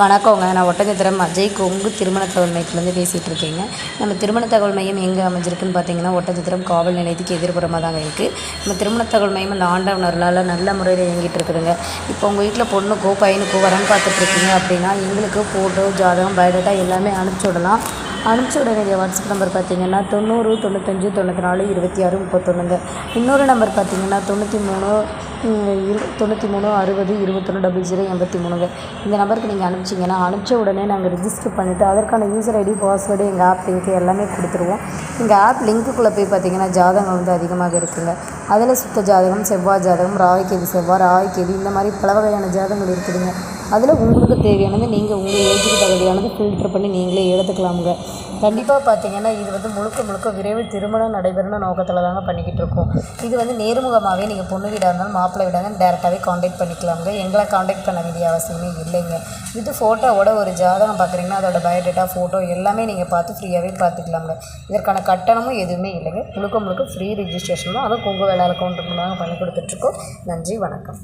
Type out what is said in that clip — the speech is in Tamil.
வணக்கங்க. நான் ஒட்டஞ்சத்திரம் அஜய். கொங்கு திருமண தகவல் மையத்துலேருந்து பேசிகிட்டு இருக்கேங்க. நம்ம திருமண தகவல் மையம் எங்கே அமைஞ்சிருக்குன்னு பார்த்தீங்கன்னா ஒட்டஞ்சத்திரம் காவல் நிலையத்துக்கு எதிர்புறமாக தாங்க இருக்குது நம்ம திருமண தகவல் மையம் இந்த ஆண்டவனர்களால் நல்ல முறையில் இயங்கிட்டு இருக்குதுங்க. இப்போ உங்கள் வீட்டில் பொண்ணுக்கோ பையனுக்கோ வரன் பார்த்துட்ருக்கீங்க அப்படின்னா எங்களுக்கு ஃபோட்டோ ஜாதகம் பயோடேட்டா எல்லாமே அனுப்பிச்சி விடலாம். அனுப்பிச்சி விட வேண்டிய வாட்ஸ்அப் நம்பர் பார்த்தீங்கன்னா தொண்ணூறு தொண்ணூத்தஞ்சு தொண்ணூற்றி நாலு இருபத்தி ஆறு முப்பத்தொன்றுங்க இன்னொரு நம்பர் பார்த்தீங்கன்னா தொண்ணூற்றி மூணு இரு தொண்ணூற்றி மூணு அறுபது இருபத்தொன்று டபுள் ஜீரோ எண்பத்தி மூணுங்க. இந்த நம்பருக்கு நீங்கள் அனுப்பிச்சிங்கன்னா அனுப்பிச்ச உடனே நாங்கள் ரிஜிஸ்டர் பண்ணிவிட்டு அதற்கான யூசர் ஐடி பாஸ்வேர்டு எங்கள் ஆப் லிங்க் எல்லாமே கொடுத்துருவோம். எங்கள் ஆப் லிங்க்குள்ளே போய் பார்த்தீங்கன்னா ஜாதகம் வந்து அதிகமாக இருக்குதுங்க அதில் சுத்த ஜாதகம் செவ்வாய் ஜாதகம் ராய்க்கேது செவ்வாய் ராவிக்கேதி இந்த மாதிரி பல வகையான ஜாதகங்கள் இருக்குதுங்க. அதில் உங்களுக்கு தேவையானது நீங்கள் உங்கள் ஏஜுக்கு தகுதியானது ஃபில்டர் பண்ணி நீங்களே எடுத்துக்கலாமுங்க. கண்டிப்பாக பார்த்தீங்கன்னா இது வந்து முழுக்க முழுக்க விரைவில் திருமணம் நடைபெறணும் நோக்கத்தில் தாங்க பண்ணிக்கிட்டு இருக்கோம். இது வந்து நேர்முகமாகவே நீங்கள் பொண்ணு வீடாக இருந்தாலும் மாப்பிள்ளை வீடாக இருந்தாலும் டேரெக்டாகவே காண்டாக்ட் பண்ணிக்கலாமுங்க. எங்களை காண்டாக்ட் பண்ண வேண்டிய அவசியமே இல்லைங்க. இது ஃபோட்டோவோட ஒரு ஜாதகம் பார்க்குறீங்கன்னா அதோட பயோடேட்டா ஃபோட்டோ எல்லாமே நீங்கள் பார்த்து ஃப்ரீயாகவே பார்த்துக்கலாமுங்க. இதற்கான கட்டணமும் எதுவுமே இல்லைங்க. முழுக்க முழுக்க ஃப்ரீ ரிஜிஸ்ட்ரேஷன் தான். அதுவும் கொங்கு வேலை கவுண்டர் மூலமாக பண்ணி கொடுத்துட்ருக்கோம் நன்றி வணக்கம்.